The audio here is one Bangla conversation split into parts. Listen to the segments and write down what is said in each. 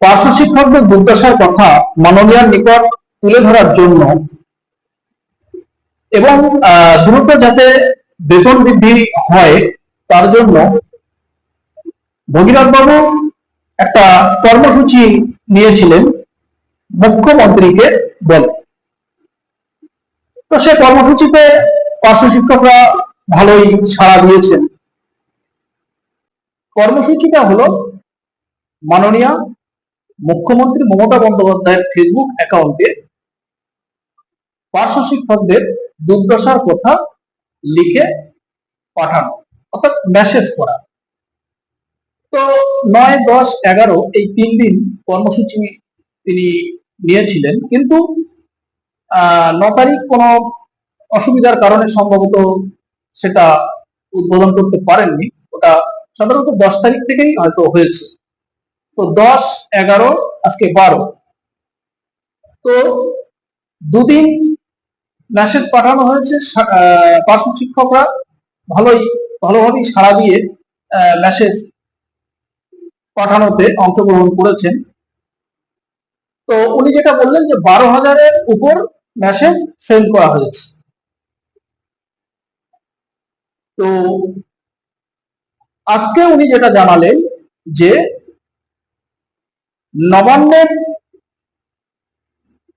পার্শ্ব শিক্ষকদের দুর্দশার কথা মাননীয়ার নিকট তুলে ধরার জন্য এবং দ্রুত যাতে বেতন বৃদ্ধি হয়, তার জন্য ভগীরথ বাবু একটা কর্মসূচি নিয়েছিলেন মুখ্যমন্ত্রীকে বলে। তো সে কর্মসূচিতে পার্শ্ব শিক্ষকরা ভালোই সাড়া দিয়েছেন। কর্মসূচিটা হলো মাননীয় মুখ্যমন্ত্রী মমতা বন্দ্যোপাধ্যায়ের ফেসবুক অ্যাকাউন্টে পার্শ্ব শিক্ষকদের দুর্দশার কথা লিখে পাঠানো, অর্থাৎ মেসেজ করা। তো নয়, দশ, এগারো এই তিন দিন কর্মসূচি তিনি নিয়েছিলেন, কিন্তু ন তারিখ কোনো অসুবিধার কারণে সম্ভবত সেটা উদ্বোধন করতে পারেননি। ওটা সাধারণত দশ তারিখ থেকেই হয়তো হয়েছে। তো দশ, এগারো, আজকে বারো। তো দুদিন মেসেজ পাঠানো হয়েছে পার্শ্ব শিক্ষকরা ভালোই, ভালোভাবেই সাড়া দিয়ে মেসেজ পাঠানোতে অংশগ্রহণ করেছেন। তো উনি যেটা বললেন যে বারো হাজারের উপর মেসেজ সেন্ড করা হয়েছে। তো আজকে উনি যেটা জানালেন যে নবান্নের,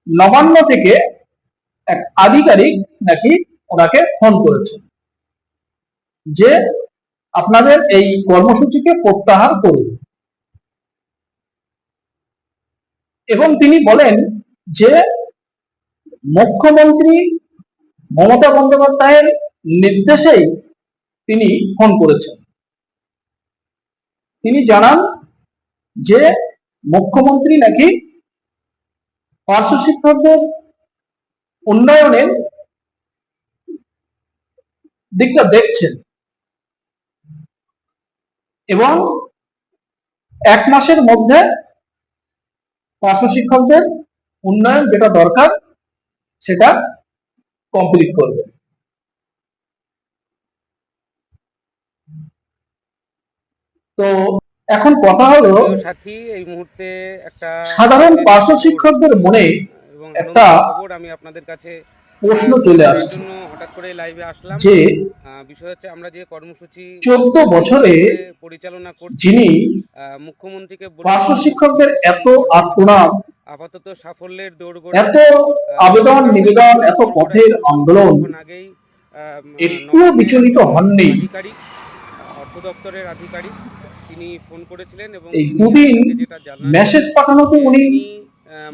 নবান্ন থেকে এক আধিকারিক নাকি ওনাকে ফোন করেছে যে আপনাদের এই কর্মসূচিকে প্রত্যাহার করুন। এবং তিনি বলেন যে মুখ্যমন্ত্রী মমতা বন্দ্যোপাধ্যায়ের নির্দেশেই তিনি ফোন করেছেন। তিনি জানান যে মুখ্যমন্ত্রী নাকি পার্শ্ব শিক্ষকদের উন্নয়নের দিকটা দেখছেন? এবং এক মাসের মধ্যে পার্শ্ব শিক্ষকদের উন্নয়ন যেটা দরকার, সেটা কমপ্লিট করবে। তো এখন কথা হলো সাথী এই মুহূর্তে একটা সাধারণ পার্শ্ব শিক্ষকদের মনে একটা খবর আমি আপনাদের কাছে প্রশ্ন চলে আসছে হঠাৎ করে লাইভে আসলাম যে বিষয় হচ্ছে আমরা যে কর্মসূচি চোদ্দ বছরে পরিচালনা করছি যিনি মুখ্যমন্ত্রীকে পার্শ্ব শিক্ষকদের এত আত্মনাম আপাতত সাফল্যের দৌড় এত আবেদন নিবেদন এত পথের আন্দোলন আগেই একটুও বিচলিত হননি। আধিকারিক অর্থ দপ্তরের আধিকারিক তিনি ফোন করেছিলেন এবং এই দুদিন মেসেজ পাঠানোতে উনি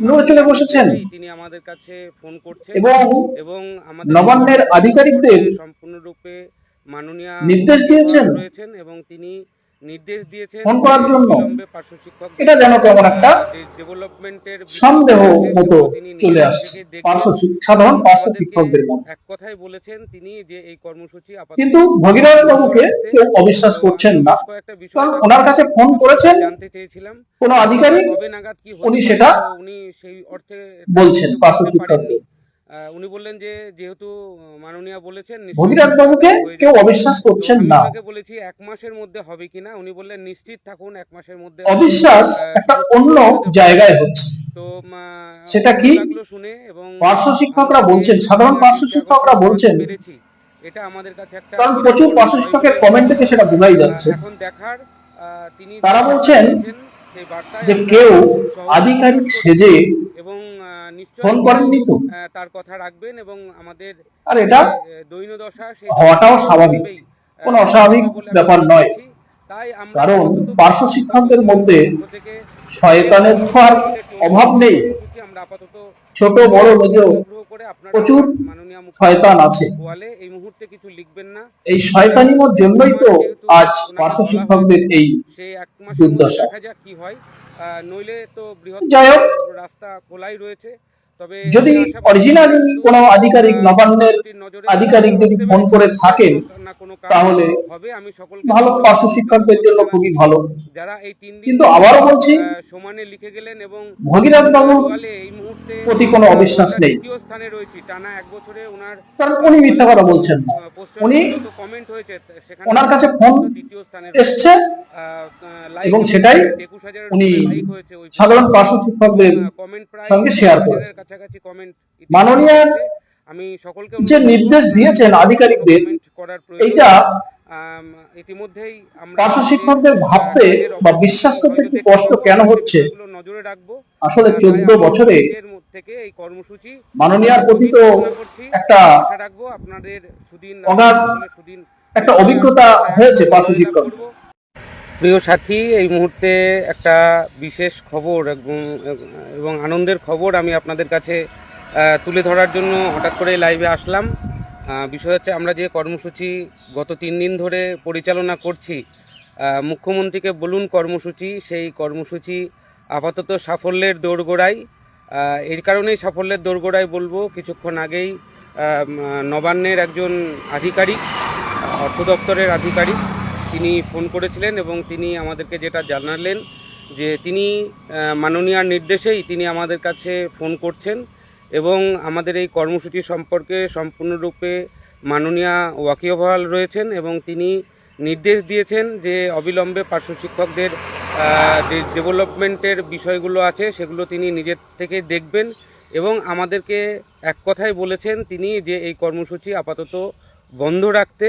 নড়ে বসেছেন। তিনি আমাদের কাছে ফোন করছেন এবং এবং আমাদের নবান্নের আধিকারিকদের সম্পূর্ণরূপে মাননীয় নির্দেশ দিয়েছেন রয়েছেন এবং তিনি নির্দেশ দিয়েছেন ফোন করার জন্য। এটা যেন কেমন একটা ডেভেলপমেন্টের সন্দেহ মতো চলে আসছে পার্শ্ব সাধারণ পার্শ্ব শিক্ষকদের মধ্যে। এক কথাই বলেছেন তিনি যে এই কর্মসূচি কিন্তু ভগীরথ বাবুকে কেউ অবিশ্বাস করছেন না। বিষয় কারণ ওনার কাছে ফোন করেছেন। জানতে চেয়েছিলাম। কোনো আধিকারিক কবে নাগাদ কি উনি সেটা উনি সেই অর্থে বলছেন পার্শ্ব শিক্ষকদের। উনি বললেন যে যেহেতু মাননীয় বলেছেন ভগীরথ বাবুকে কেউ অবিশ্বাস করছেন আমি না। ওনাকে বলেছি এক মাসের মধ্যে হবে কিনা উনি বললেন নিশ্চিত থাকুন এক মাসের মধ্যে অবিশ্বাস একটা অন্য জায়গায় হচ্ছে। তো সেটা কি? শুনে এবং পার্শ্ব শিক্ষকরা বলছেন সাধারণ পার্শ্ব শিক্ষকরা বলছেন এটা আমাদের কাছে একটা কারণ প্রচুর পার্শ্ব শিক্ষকের কমেন্ট থেকে সেটা বোঝাই যাচ্ছে। এখন দেখার তিনি তারা বলছেন যে কেউ আধিকারিক সেজে ফোন করেননি তো তার কথা রাখবেন এবং আমাদের আর এটা সেই হওয়াটাও স্বাভাবিক। কোনো অস্বাভাবিক ব্যাপার নয়। কারণ পার্শ্ব শিক্ষকদের মধ্যে শয়তানের ছোঁয়ার অভাব নেই আমরা আপাতত ছোট বড় মেজেও প্রচুর শয়তান আছে এই মুহূর্তে কিছু লিখবেন না এই শয়তানিমোর জন্যই তো আজ পার্শ্ব শিক্ষকদের এই দুর্দশা। দেখা যাক কি হয় আহ, নইলে তো বৃহৎ যাই হোক। রাস্তা খোলাই রয়েছে যদি অরিজিনাল কোনো আধিকারিক নবান্নের আধিকারিক যদি ফোন করে থাকেন তাহলে ভালো পার্শ্ব শিক্ষকদের জন্য খুবই ভালো। কিন্তু আবারও বলছি সমানে লিখে গেলেন এবং ভগীরথ মুহূর্তে প্রতি কোনো অবিশ্বাস নেই। স্থানে রয়েছি। টানা এক বছরে ওনার কারণ উনি মিথ্যা কথা বলছেন না। উনি কমেন্ট হয়েছে ওনার কাছে ফোন দ্বিতীয় স্থানে এসছে এবং সেটাই উনি সাধারণ পার্শ্ব শিক্ষকদের সঙ্গে share হাজারের করেছে। কাছাকাছি কমেন্ট মাননীয় আমি সকলকে যে নির্দেশ দিয়েছেন আধিকারিকদের করার এইটা ইতিমধ্যেই আমরা পার্শ্ব শিক্ষকদের ভাবতে বা বিশ্বাস করতে দেখতে কষ্ট কেন হচ্ছে? নজরে রাখব। আসলে চোদ্দ বছরে থেকে এই কর্মসূচি মাননীয়ার প্রতি তো একটা রাখব আপনাদের সুদিন সুদিন একটা অভিজ্ঞতা হয়েছে পার্শ্ব শিক্ষক প্রিয় সাথী, এই মুহূর্তে একটা বিশেষ খবর এবং আনন্দের খবর আমি আপনাদের কাছে তুলে ধরার জন্য হঠাৎ করে লাইভে আসলাম। বিষয় হচ্ছে আমরা যে কর্মসূচি গত তিন দিন ধরে পরিচালনা করছি মুখ্যমন্ত্রীকে বলুন কর্মসূচি, সেই কর্মসূচি আপাতত সাফল্যের দোরগোড়ায় এই কারণেই সাফল্যের দোরগোড়ায় বলব। কিছুক্ষণ আগেই নবান্নের একজন আধিকারিক, অর্থ দপ্তরের আধিকারিক তিনি ফোন করেছিলেন এবং তিনি আমাদেরকে যেটা জানালেন যে তিনি মাননীয়ার নির্দেশেই তিনি আমাদের কাছে ফোন করছেন এবং আমাদের এই কর্মসূচি সম্পর্কে সম্পূর্ণরূপে মাননীয়া ওয়াকিবহাল রয়েছেন এবং তিনি নির্দেশ দিয়েছেন যে অবিলম্বে পার্শ্ব শিক্ষকদের যে ডেভেলপমেন্টের বিষয়গুলো আছে সেগুলো তিনি নিজের থেকে দেখবেন এবং আমাদেরকে এক কথায় বলেছেন তিনি যে এই কর্মসূচি আপাতত বন্ধ রাখতে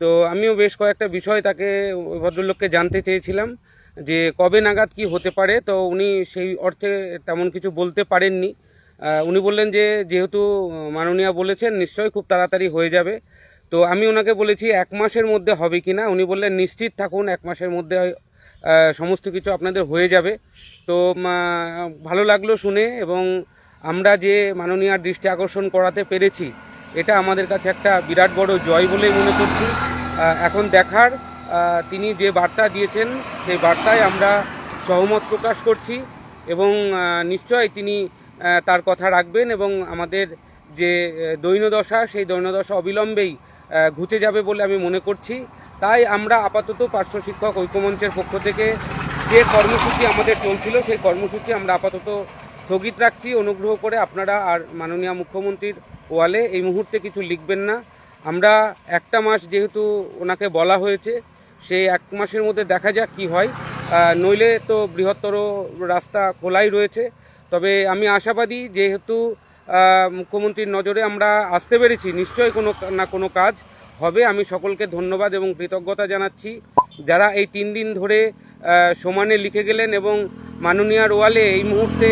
তো আমিও বেশ কয়েকটা বিষয় তাকে, ভদ্রলোককে জানতে চেয়েছিলাম যে কবে নাগাদ কি হতে পারে, তো উনি সেই অর্থে তেমন কিছু বলতে পারেননি। উনি বললেন যে, যেহেতু মাননীয়া বলেছেন, নিশ্চয়ই খুব তাড়াতাড়ি হয়ে যাবে। তো আমি ওনাকে বলেছি, এক মাসের মধ্যে হবে কি না? উনি বললেন, নিশ্চিত থাকুন, এক মাসের মধ্যে সমস্ত কিছু আপনাদের হয়ে যাবে। তো ভালো লাগল শুনে এবং আমরা যে মাননীয়ার দৃষ্টি আকর্ষণ করাতে পেরেছি এটা আমাদের কাছে একটা বিরাট বড় জয় বলেই মনে করছি। এখন দেখার তিনি যে বার্তা দিয়েছেন, সেই বার্তায় আমরা সহমত প্রকাশ করছি এবং নিশ্চয় তিনি তার কথা রাখবেন এবং আমাদের যে দৈন্যদশা, সেই দৈন্যদশা অবিলম্বেই ঘুচে যাবে বলে আমি মনে করছি। তাই আমরা আপাতত পার্শ্ব শিক্ষক ঐক্যমঞ্চের পক্ষ থেকে যে কর্মসূচি আমাদের চলছিল, সেই কর্মসূচি আমরা আপাতত স্থগিত রাখছি। অনুগ্রহ করে আপনারা আর মাননীয় মুখ্যমন্ত্রীর ওয়ালে এই মুহূর্তে কিছু লিখবেন না। আমরা একটা মাস যেহেতু ওনাকে বলা হয়েছে, সেই এক মাসের মধ্যে দেখা যাক কি হয়। নইলে তো বৃহত্তর রাস্তা খোলাই রয়েছে। তবে আমি আশাবাদী যেহেতু মুখ্যমন্ত্রীর নজরে আমরা আসতে পেরেছি নিশ্চয়ই কোনো না কোনো কাজ হবে। আমি সকলকে ধন্যবাদ এবং কৃতজ্ঞতা জানাচ্ছি। যারা এই তিন দিন ধরে সমানে লিখে গেলেন এবং মাননীয়ার ওয়ালে এই মুহূর্তে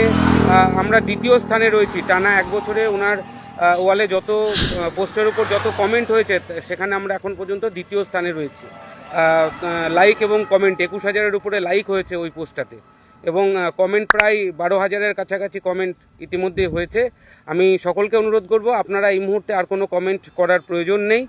আমরা দ্বিতীয় স্থানে রয়েছি। টানা এক বছরে ওনার ওয়ালে যত পোস্টের উপর যত কমেন্ট হয়েছে, সেখানে আমরা এখন পর্যন্ত দ্বিতীয় স্থানে রয়েছি। লাইক এবং কমেন্ট একুশ হাজারের উপরে লাইক হয়েছে ওই পোস্টটাতে। এবং কমেন্ট প্রায় বারো হাজারের কাছাকাছি কমেন্ট ইতিমধ্যে হয়েছে। আমি সকলকে অনুরোধ করব, আপনারা এই মুহূর্তে আর কোনো কমেন্ট করার প্রয়োজন নেই।